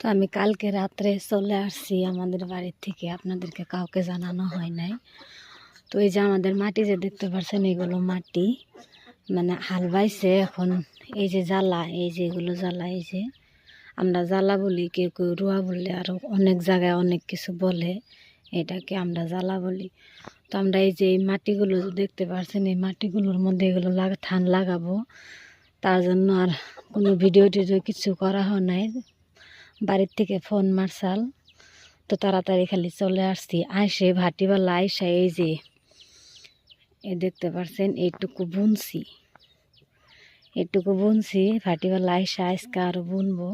তো আমি কালকে রাত্রে চলে আসছি আমাদের বাড়ির থেকে। আপনাদেরকে কাউকে জানানো হয় নাই। তো এই যে আমাদের মাটি যে দেখতে পাচ্ছেন এগুলো মাটি। মানে হাল বাইছে এখন। এই যে জ্বালা, এই যে এগুলো জ্বালা, এই যে। আমরা জ্বালা বলি, কেউ কেউ রুয়া বললে আরও অনেক জায়গায় অনেক কিছু বলে, এটাকে আমরা জ্বালা বলি। তো আমরা এই যে এই মাটিগুলো দেখতে পাচ্ছেন এই মাটিগুলোর মধ্যে এগুলো লাগা, ধান লাগাবো। তার জন্য আর কোনো ভিডিও টিডিও কিছু করা হয় নাই। বাড়ির থেকে ফোন মারসাল তো তাড়াতাড়ি খালি চলে আসছি। আইসে ভাটিবেলা আইসা এই যে এই দেখতে পাচ্ছেন এইটুকু বুনছি। এইটুকু বুনছি, ভাটিবেলা আইসা আজকে আরও বুনবো।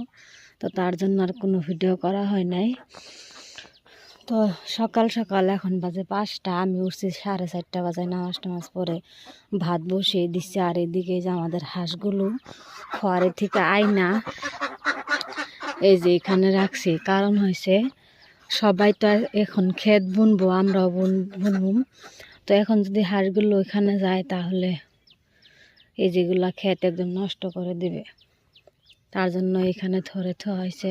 তো তার জন্য আর কোনো ভিডিও করা হয় নাই। তো সকাল সকাল এখন বাজে পাঁচটা, আমি উঠছি সাড়ে চারটা বাজায় নামাজ টামাজ পরে ভাত বসিয়ে দিচ্ছি। আর এদিকে যে আমাদের হাঁসগুলো, খোয়ারে থেকে আয়না এই যে এখানে রাখছি। কারণ হয়েছে সবাই তো এখন ক্ষেত বুনবো, আমরাও বুন, বুনবো। তো এখন যদি হাঁসগুলো ওইখানে যায়, তাহলে এই যেগুলা ক্ষেত একদম নষ্ট করে দিবে। তার জন্য এখানে ধরে থোয়া হয়েছে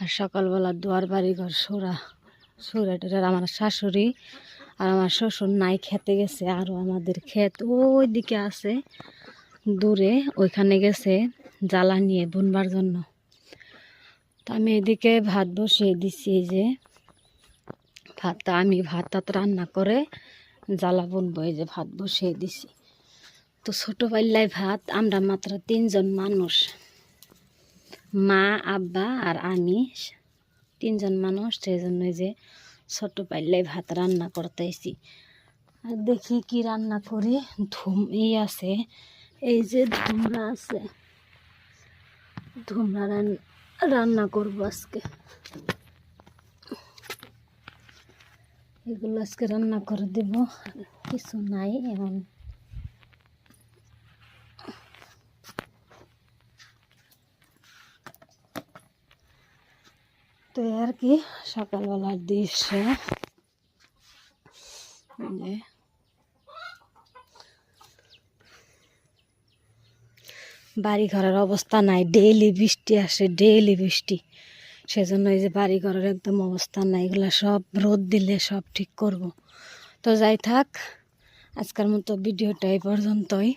আর সকালবেলা দুয়ার বাড়ি ঘর সোরা সোরা আমার শাশুড়ি আর আমার শ্বশুর নাই খেতে গেছে আরও আমাদের ক্ষেত ওই দিকে আছে, দূরে ওইখানে গেছে, জ্বালা নিয়ে বুনবার জন্য। তো আমি এদিকে ভাত বসিয়ে দিছি যে। ভাতটা আমি ভাত তাত রান্না করে জ্বালা বুনবো, এই যে ভাত বসিয়ে দিছি। তো ছোটো পাল্লায় ভাত আমরা মাত্র তিনজন মানুষ। মা, আব্বা আর আমি তিনজন মানুষ সেই জন্য যে ছোটো পাল্লায় ভাত রান্না করতেছি আর দেখি কি রান্না করি ধুম ই আছে। এই যে ধুমরা আছে। ধুমরা রান- রান্না করব আজকে। এগুলো আজকে রান্না করে দেব। কিছু নাই এমন তো আর কি, সকালবেলার দৃশ্য। বাড়ি ঘরের অবস্থা নাই ডেইলি বৃষ্টি আসে ডেইলি বৃষ্টি। সেজন্য এই যে বাড়ি ঘরের একদম অবস্থা নাই, এগুলো সব রোদ দিলে সব ঠিক করব। তো যাই থাক, আজকের মতো ভিডিওটা এই পর্যন্তই।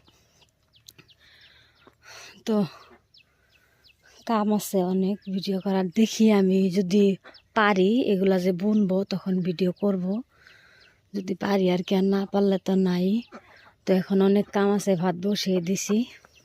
তো কাম আছে অনেক, ভিডিও করার দেখি আমি যদি পারি, এগুলা যে বুনবো তখন ভিডিও করব। যদি পারি আর কি, আর না পারলে তো নাই। তো এখন অনেক কাম আছে, ভাত বসিয়ে দিছি।